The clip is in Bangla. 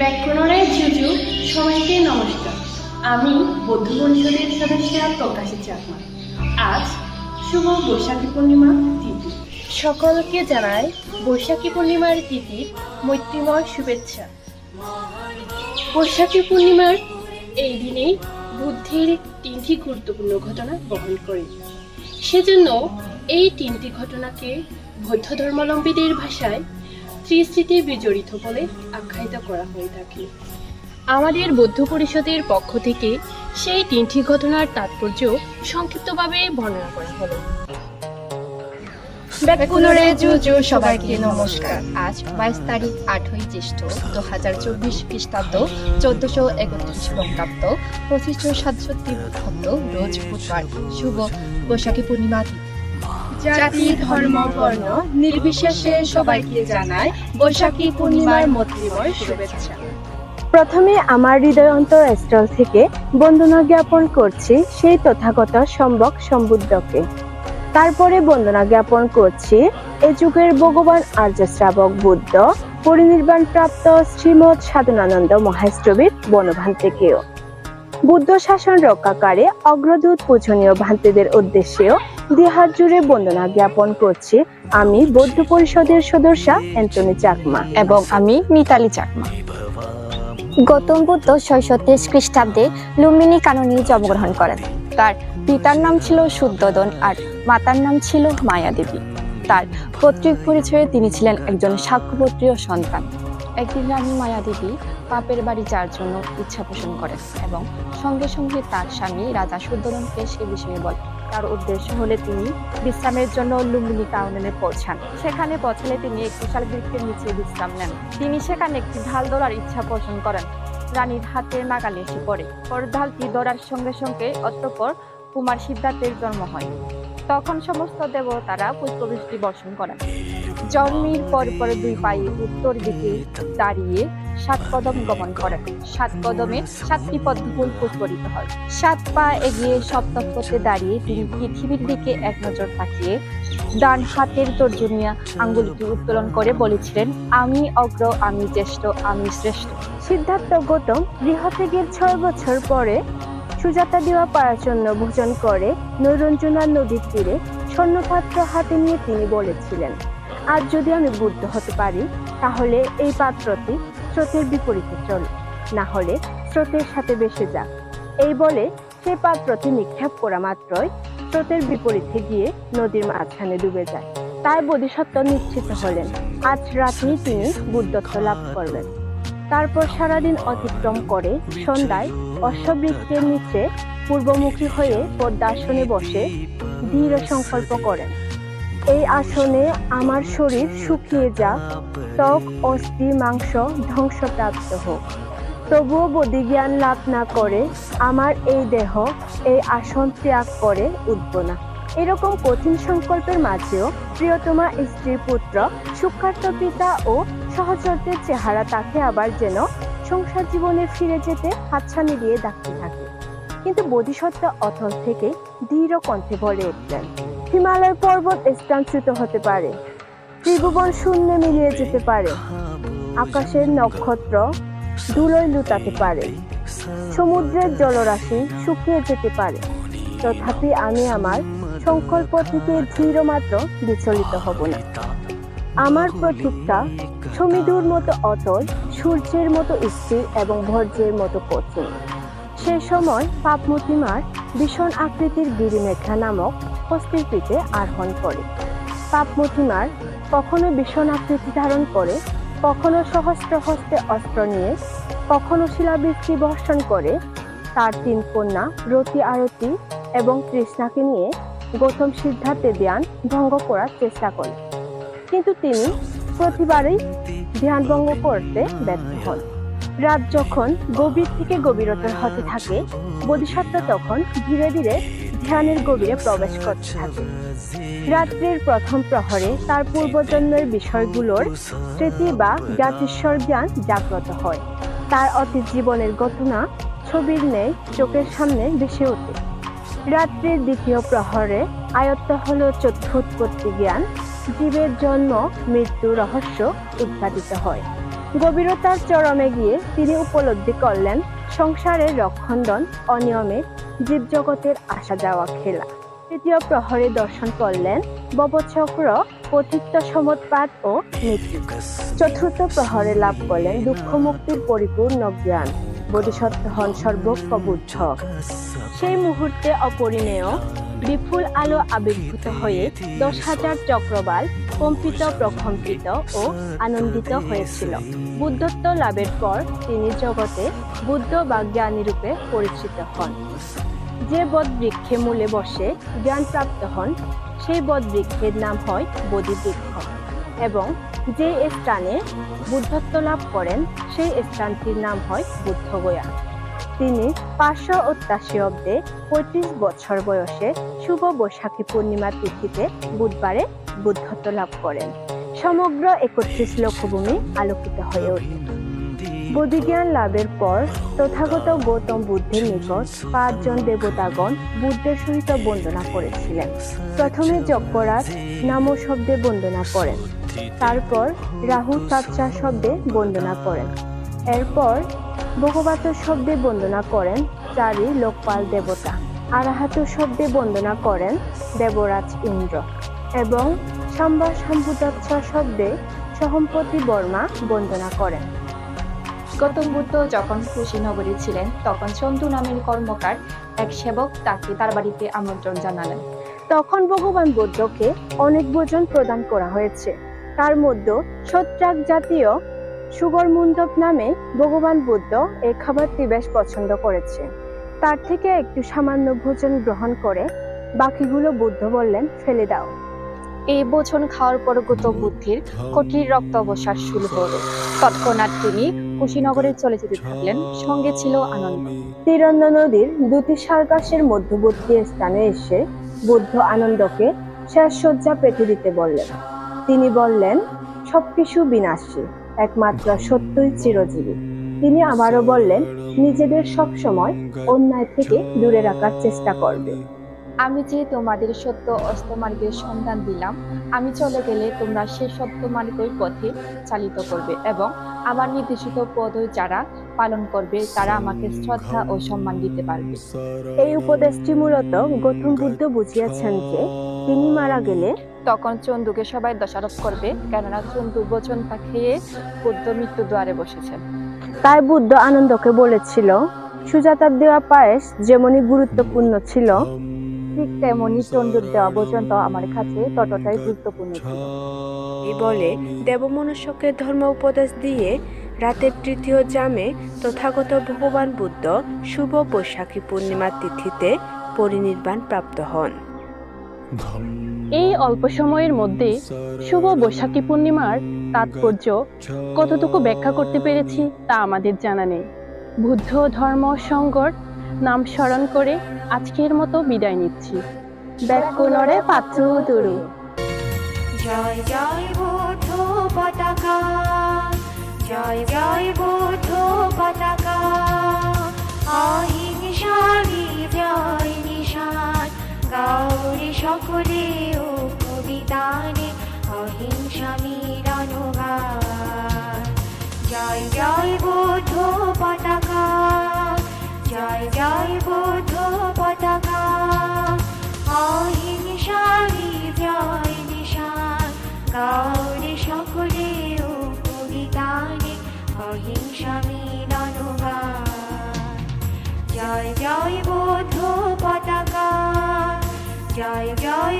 ব্যাকরণের জুজু সবাইকে নমস্কার। আমি বৌদ্ধ পরিষদের সদস্য প্রকাশী চাকমা। আজ শুভ বৈশাখী পূর্ণিমা তিথি। সকলকে জানাই বৈশাখী পূর্ণিমার তিথির মৈত্রীময় শুভেচ্ছা। বৈশাখী পূর্ণিমার এই দিনেই বুদ্ধির তিনটি গুরুত্বপূর্ণ ঘটনা বহন করে। সেজন্য এই তিনটি ঘটনাকে বৌদ্ধ ধর্মাবলম্বীদের ভাষায় ত্রিস্মৃতি বিজড়িত বলে আখ্যায়িত করা হয়ে থাকে। আমাদের বৌদ্ধ পরিষদের পক্ষ থেকে সেই তিনটি ঘটনার তাৎপর্য সংক্ষিপ্তভাবে বর্ণনা করা হলো। ব্যাকুলরে জুজু সবাইকে নমস্কার। আজ বাইশ তারিখ, আটই জ্যৈষ্ঠ দু হাজার চব্বিশ খ্রিস্টাব্দ, চোদ্দশো একত্রিশ বঙ্গাব্দ, পঁচিশশো সাতষট্টি রোজ বুধবার। শুভ বৈশাখী পূর্ণিমা তিথি। জাতি, ধর্ম, বর্ণ নির্বিশেষে সবাইকে জানায় বৈশাখী পূর্ণিমার মৈত্রীময় শুভেচ্ছা। প্রথমে আমার হৃদয়ন্তর স্থল থেকে বন্দনা জ্ঞাপন করছি সেই তথাগত সম্বক সম্বুদ্ধকে তারপরে বন্দনা জ্ঞাপন করছি এ যুগের ভগবান আর্য শ্রাবক বুদ্ধ, পরিনির্বাণ প্রাপ্ত শ্রীমৎ সাধনানন্দ মহেশ্রবীর বনভান্তেকেও বুদ্ধ শাসন রক্ষাকারে অগ্রদূত পূজনীয় ভান্তেদের উদ্দেশ্যেও দিহাত জুড়ে বন্দনা জ্ঞাপন করছি আমি বৌদ্ধ পরিষদের সদস্য অ্যান্টনি চাকমা এবং আমি মিতালি চাকমা। গৌতম বুদ্ধ ছয়শো তেইশ খ্রিস্টাব্দে লুম্বিনী কাননে জন্মগ্রহণ করেন। তার পিতার নাম ছিল শুদ্ধোদন আর মাতার নাম ছিল মায়া দেবী তার পৈতৃক পরিচয়ে তিনি ছিলেন একজন সাক্ষ্যপত্রীয় সন্তান। একদিন রানী মায়া দেবী পাপের বাড়ি যাওয়ার জন্য ইচ্ছা পোষণ করেন এবং সঙ্গে সঙ্গে তার স্বামী রাজা শুদ্ধোদনকে সে বিষয়ে বলেন তার উদ্দেশ্য হলে তিনি বিশ্রামের জন্য লুম্বিনী কাউনে পৌঁছান। সেখানে পৌঁছালে তিনি এক বিশাল বৃক্ষের নিচে বিশ্রাম নেন। তিনি সেখানে একটি ঢাল দৌড়ার ইচ্ছা পোষণ করেন। রানীর হাতে নাগালে এসে পড়ে। পর ঢালটি ধরার সঙ্গে সঙ্গে অতঃপর কুমার সিদ্ধার্থের জন্ম হয়। তখন সমস্ত দেবতারা পুষ্পবৃষ্টি বর্ষণ করেন। জন্মের পর পর দুই পায়ে উত্তর দিকে দাঁড়িয়ে সাত কদম গমন করেন। সাত কদমে সাতটি পদ্মফুল পুষ্পরিত হয়। সাত পা এগিয়ে সপ্তম পথে দাঁড়িয়ে তিনি পৃথিবীর দিকে এক নজর তাকিয়ে ডান হাতের তর্জনিয়া আঙ্গুলটি উত্তোলন করে বলেছিলেন, আমি অগ্র, আমি জ্যেষ্ঠ, আমি শ্রেষ্ঠ। সিদ্ধার্থ গৌতম গৃহত্যাগের ছয় বছর পরে সুজাতা দেওয়া পাড়ার জন্য ভোজন করে নৈরঞ্জনা নদীর তীরে স্বর্ণপাত্র হাতে নিয়ে তিনি বলেছিলেন আজ যদি আমি বুদ্ধ হতে পারি, তাহলে এই পাত্রটি স্রোতের বিপরীতে চলে। না হলে স্রোতের সাথে বেসে যাক। এই বলে সেই পাত্রটি নিক্ষেপ করা মাত্রই স্রোতের বিপরীতে গিয়ে নদীর মাঝখানে ডুবে যায়। তাই বোধিসত্ত্ব নিশ্চিত হলেন, আজ রাতেই তিনি বুদ্ধত্ব লাভ করবেন। তারপর সারাদিন অতিক্রম করে সন্ধ্যায় অশ্ববৃক্ষের নিচে পূর্বমুখী হয়ে পদ্মাসনে বসে দৃঢ় সংকল্প করেন। এই আসনে আমার শরীর শুকিয়ে যাক, ত্বক, অস্থি, মাংস ধ্বংসপ্রাপ্ত হোক। তবুও বোধিজ্ঞান লাভ না করে আমার এই দেহ এই আসন ত্যাগ করে উঠব না। এরকম কঠিন সংকল্পের মাঝেও প্রিয়তমা স্ত্রী পুত্র সুখার্ত পিতা ও সহচরদের চেহারা তাকে আবার যেন সংসার জীবনে ফিরে যেতে হাতছানি দিয়ে ডাকতে থাকে। কিন্তু বোধিসত্ত্ব অথল থেকে দৃঢ় কণ্ঠে বলে উঠলেন হিমালয় পর্বত স্থানচ্যুত হতে পারে। ত্রিভুবন শূন্যে মিলিয়ে যেতে পারে। আকাশের নক্ষত্র ধুলোয় লুটাতে পারে। সমুদ্রের জলরাশি শুকিয়ে যেতে পারে। তথাপি আমি আমার সংকল্প থেকে ধীর মাত্র বিচলিত হব না। আমার প্রতীকটা সমীদুর মতো অটল সূর্যের মতো স্থির এবং ভর্যের মতো কঠিন। সে সময় পাপমতিমার ভীষণ আকৃতির গিরিমেঘা নামক হস্তির পিঠে আরোহণ করে। পাপমতিমার কখনো ভীষণ আকৃতি ধারণ করে, কখনো সহস্র হস্তে অস্ত্র নিয়ে, কখনো শিলাবৃষ্টি বর্ষণ করে, তার তিন কন্যা রতি আরতি এবং কৃষ্ণাকে নিয়ে গৌতম সিদ্ধার্থে ধ্যান ভঙ্গ করার চেষ্টা করে। কিন্তু তিনি প্রতিবারই ধ্যান ভঙ্গ করতে ব্যর্থ হন। রাত যখন গভীর থেকে গভীরতর হতে থাকে, বোধিসত্ত্ব তখন ধীরে ধীরে ধ্যানের গভীরে প্রবেশ করতে থাকে। রাত্রির প্রথম প্রহরে তার পূর্বজন্মের বিষয়গুলোর স্মৃতি বা জ্ঞাতিস্বর জ্ঞান জাগ্রত হয়। তার অতীত জীবনের ঘটনা ছবির নেই চোখের সামনে ভেসে ওঠে। রাত্রির দ্বিতীয় প্রহরে আয়ত্ত হল চতুর্থ জ্ঞান, জীবের জন্ম, মৃত্যু, রহস্য উদ্ঘাটিত হয়। গভীরতার চরমে গিয়ে তিনি উপলব্ধি করলেন সংসারের রক্ষণদন অনিয়মে জীবজগতের আসা যাওয়া খেলা। তৃতীয় প্রহরে দর্শন করলেন ববচক্র পতিত্ব সমৎপাত ও নীতি চতুর্থ প্রহরে লাভ করলেন দুঃখ মুক্তির পরিপূর্ণ জ্ঞান। বোধিসত্ত্ব হন সর্বজ্ঞ বুদ্ধ সেই মুহূর্তে অপরিমেয় বিপুল আলো আবির্ভূত হয়ে দশ হাজার চক্রবাল কম্পিত প্রকম্পিত ও আনন্দিত হয়েছিল। বুদ্ধত্ব লাভের পর তিনি জগতে বুদ্ধ বা জ্ঞানী রূপে পরিচিত হন। যে বট বৃক্ষে মূলে বসে জ্ঞান প্রাপ্ত হন, সেই বট বৃক্ষের নাম হয় বোধি বৃক্ষ এবং যে স্থানে বুদ্ধত্ব লাভ করেন, সেই স্থানটির নাম হয় বুদ্ধগয়া। তিনি পাঁচশো অত্যাশি অব্দে পঁয়ত্রিশ বছর বয়সে শুভ বৈশাখী পূর্ণিমা তিথিতে বুধবারে বুদ্ধত্ব লাভ করেন। সমগ্র একত্রিশ লক্ষভূমি আলোকিত হয়ে ওঠে। বোধিজ্ঞান লাভের পর তথাগত গৌতম বুদ্ধের নিকট পাঁচজন দেবতাগণ বুদ্ধের সহিত বন্দনা করেছিলেন। প্রথমে যজ্ঞরাজ নাম শব্দে বন্দনা করেন। তারপর রাহু চাচ্চা শব্দে বন্দনা করেন। এরপর ভগবত শব্দে বন্দনা করেন চারি লোকপাল দেবতা। আরাহাত শব্দে বন্দনা করেন দেবরাজ ইন্দ্র। এবং সাম্বা সম্ভুদচ্ছ শব্দে সহম্পতি বর্মা বন্দনা করেন। গৌতম বুদ্ধ যখন কুশীনগরে ছিলেন তখন চন্দু নামের কর্মকার এক সেবক তাকে তার বাড়িতে আমন্ত্রণ জানালেন। তখন ভগবান বুদ্ধকে অনেক ভোজন প্রদান করা হয়েছে। তার মধ্যে সত্রাক জাতীয় সুগর মুন্দব নামে ভগবান বুদ্ধ এই খাবারটি বেশ পছন্দ করেছে। তার থেকে একটু সামান্য ভোজন গ্রহণ করে বাকিগুলো বুদ্ধ বললেন ফেলে দাও। এই ভোজন খাওয়ার পর গৌতম বুদ্ধির কঠিন রক্ত অবসাদ শুরু হলো। তৎক্ষণাৎ তিনি কুশীনগরে চলে যেতে থাকলেন। সঙ্গে ছিল আনন্দ। তিরন্দ নদীর দুটি সার্কাসের মধ্যবর্তী স্থানে এসে বুদ্ধ আনন্দকে শেষ শয্যা পেতে দিতে বললেন। তিনি বললেন, সবকিছু বিনাশী, একমাত্র সত্যই চিরজীবী। তিনি আবারও বললেন, নিজেদের সব সময় অন্যায় থেকে দূরে রাখার চেষ্টা করবে। আমি যে তোমাদের সত্য অস্তমার্গের সন্ধান দিলাম আমি চলে গেলে তোমরা সে সত্য মার্গের পথে চালিত করবে এবং আমার নির্দেশিত পদ যারা পালন করবে তারা আমাকে শ্রদ্ধা ও সম্মান দিতে পারবে। এই উপদেশটি মূলত গৌতম বুদ্ধ বুঝিয়াছেন যে তিনি মারা গেলে তখন চন্দুকে সবাই দোষারোপ করবে কেননা চন্দু বচনটা খেয়ে বুদ্ধ মৃত্যু দ্বারে বসেছেন তাই বুদ্ধ আনন্দকে বলেছিল সুজাতার দেওয়া পায়েস যেমনই গুরুত্বপূর্ণ ছিল ঠিক তেমনি চন্দুর দেওয়া পর্যন্ত আমার কাছে ততটাই গুরুত্বপূর্ণ ছিল। এই বলে দেবমনুষ্যকে ধর্ম উপদেশ দিয়ে রাতের তৃতীয় জামে তথাগত ভগবান বুদ্ধ শুভ বৈশাখী পূর্ণিমা তিথিতে পরিনির্বাণ প্রাপ্ত হন। এই অল্প সময়ের মধ্যে শুভ বৈশাখী পূর্ণিমার তাৎপর্য কতটুকু ব্যাখ্যা করতে পেরেছি তা আমাদের জানা নেই। বুদ্ধ ধর্ম সংগর নাম স্মরণ করে আজকের মতো বিদায় নিচ্ছি। ব্যাকুলরে পাত্র তরু জয় জয় বুদ্ধ পতাকা। জয় জয় বুদ্ধ পতাকা। জয় জয়